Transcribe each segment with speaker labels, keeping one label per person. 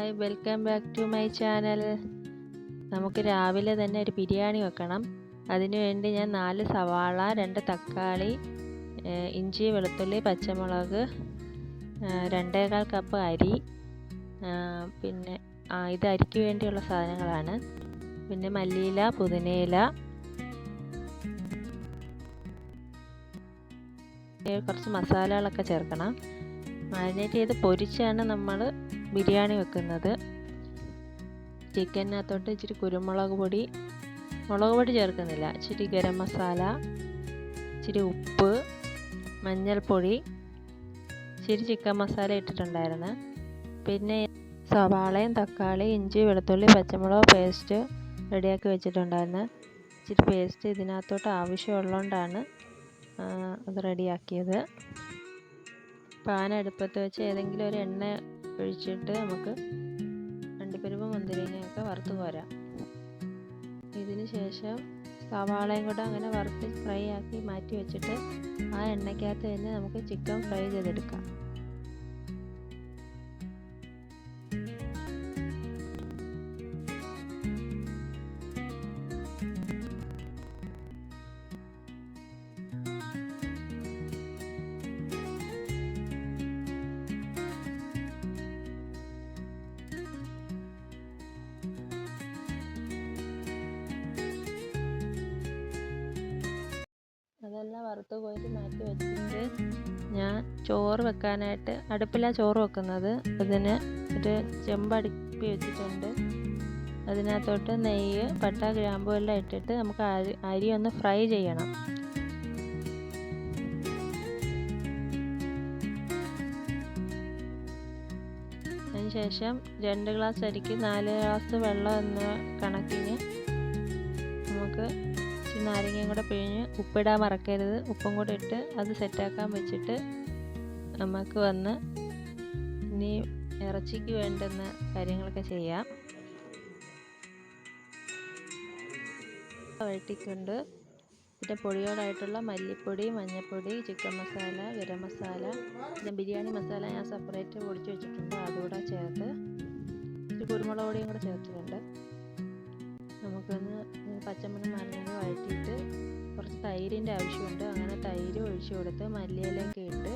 Speaker 1: Hi welcome back to my channel. നമുക്ക് രാവിലെ തന്നെ ഒരു ബിരിയാണി വെക്കണം. അതിനുവേണ്ടി ഞാൻ നാല് സവാള രണ്ട് തക്കാളി ഇഞ്ചി വെളുത്തുള്ളി പച്ചമുളക് രണ്ടേകാൽ കപ്പ് അരി പിന്നെ ഇത് അരിക്ക് വേണ്ടിയുള്ള സാധനങ്ങളാണ്. പിന്നെ മല്ലിയില പുതിനയില കുറച്ച് മസാലകളൊക്കെ ചേർക്കണം. മാരിനേറ്റ് ചെയ്ത് പൊരിച്ചാണ് നമ്മൾ ബിരിയാണി വെക്കുന്നത്. ചിക്കനകത്തോട്ട് ഇച്ചിരി കുരുമുളക് പൊടി മുളക് പൊടി ചേർക്കുന്നില്ല. ഇച്ചിരി ഗരം മസാല ഇച്ചിരി ഉപ്പ് മഞ്ഞൾപ്പൊടി ഇച്ചിരി ചിക്കൻ മസാല ഇട്ടിട്ടുണ്ടായിരുന്നു. പിന്നെ സവാളയും തക്കാളി ഇഞ്ചി വെളുത്തുള്ളി പച്ചമുളക് പേസ്റ്റ് റെഡിയാക്കി വെച്ചിട്ടുണ്ടായിരുന്നു. ഇച്ചിരി പേസ്റ്റ് ഇതിനകത്തോട്ട് ആവശ്യമുള്ളതുകൊണ്ടാണ് അത് റെഡിയാക്കിയത്. പാൻ അടുപ്പത്ത് വെച്ച് ഏതെങ്കിലും ഒരു എണ്ണ ഒഴിച്ചിട്ട് നമുക്ക് അണ്ടിപ്പരിപ്പ് മുന്തിരിങ്ങയൊക്കെ വറുത്ത് പോരാം. ഇതിന് ശേഷം സവാളയും കൂടെ അങ്ങനെ വറുത്ത് ഫ്രൈ ആക്കി മാറ്റി വെച്ചിട്ട് ആ എണ്ണയ്ക്കകത്ത് തന്നെ നമുക്ക് ചിക്കൻ ഫ്രൈ ചെയ്തെടുക്കാം. വറുത്ത് കോരി മാറ്റി വെച്ചിട്ട് ഞാൻ ചോറ് വെക്കാനായിട്ട് അടുപ്പിലാണ് ചോറ് വെക്കുന്നത്. അതിന് ഒരു ചെമ്പ് അടുപ്പി വെച്ചിട്ടുണ്ട്. അതിനകത്തോട്ട് നെയ്യ് പട്ട ഗ്രാമ്പു എല്ലാം ഇട്ടിട്ട് നമുക്ക് അരി അരി ഒന്ന് ഫ്രൈ ചെയ്യണം. അതിനുശേഷം രണ്ട് ഗ്ലാസ് അരിക്ക് നാല് ഗ്ലാസ് വെള്ളം എന്ന കണക്കിന് നമുക്ക് ഇച്ചിരി നാരങ്ങയും കൂടെ പിഴിഞ്ഞ് ഉപ്പിടാൻ മറക്കരുത്. ഉപ്പും കൂടെ ഇട്ട് അത് സെറ്റാക്കാൻ വെച്ചിട്ട് നമുക്ക് വന്ന് ഇനി ഇറച്ചിക്ക് വേണ്ടുന്ന കാര്യങ്ങളൊക്കെ ചെയ്യാം. വഴറ്റിക്കൊണ്ട് പിന്നെ പൊടിയോടായിട്ടുള്ള മല്ലിപ്പൊടി മഞ്ഞൾപ്പൊടി ചിക്കൻ മസാല ഗരം മസാല പിന്നെ ബിരിയാണി മസാല ഞാൻ സെപ്പറേറ്റ് പൊടിച്ച് വെച്ചിട്ടുണ്ട്. അതുകൂടെ ചേർത്ത് കുരുമുളക് പൊടിയും കൂടെ ചേർത്തിട്ടുണ്ട്. നമുക്കൊന്ന് പച്ചമണം നന്നായി വഴറ്റിയിട്ട് കുറച്ച് തൈരിന്റെ ആവശ്യമുണ്ട്. അങ്ങനെ തൈര് ഒഴിച്ചു കൊടുത്ത് മല്ലിയിലൊക്കെ ഇട്ട്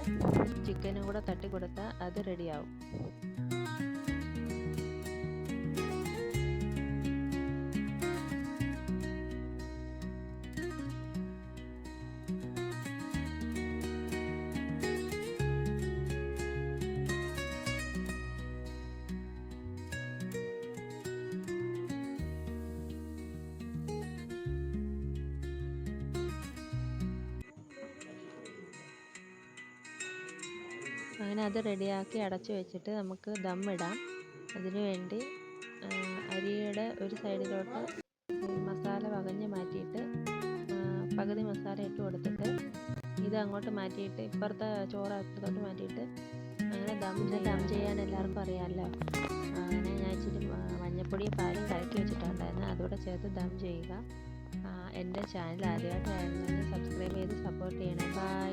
Speaker 1: ചിക്കനും കൂടെ തട്ടി കൊടുത്താൽ അത് റെഡിയാവും അങ്ങനെ അത് റെഡിയാക്കി അടച്ചു വെച്ചിട്ട് നമുക്ക് ദം ഇടാം. അതിനു വേണ്ടി അരിയുടെ ഒരു സൈഡിലോട്ട് മസാല വകഞ്ഞ് മാറ്റിയിട്ട് പകുതി മസാല ഇട്ട് കൊടുത്തിട്ട് ഇത് അങ്ങോട്ട് മാറ്റിയിട്ട് ഇപ്പുറത്തെ ചോറ് അപ്പുറത്തോട്ട് മാറ്റിയിട്ട് അങ്ങനെ ദം ദം ചെയ്യാൻ എല്ലാവർക്കും അറിയാമല്ലോ. അങ്ങനെ ഞാൻ ഇച്ചിരി മഞ്ഞപ്പൊടി പാലും കലക്കി വെച്ചിട്ടുണ്ടായിരുന്നു. അതുകൂടെ ചേർത്ത് ദം ചെയ്യുക. എന്റെ ചാനൽ ആദ്യമായിട്ടായിരുന്നു സബ്സ്ക്രൈബ് ചെയ്ത് സപ്പോർട്ട് ചെയ്യണം. ബൈ.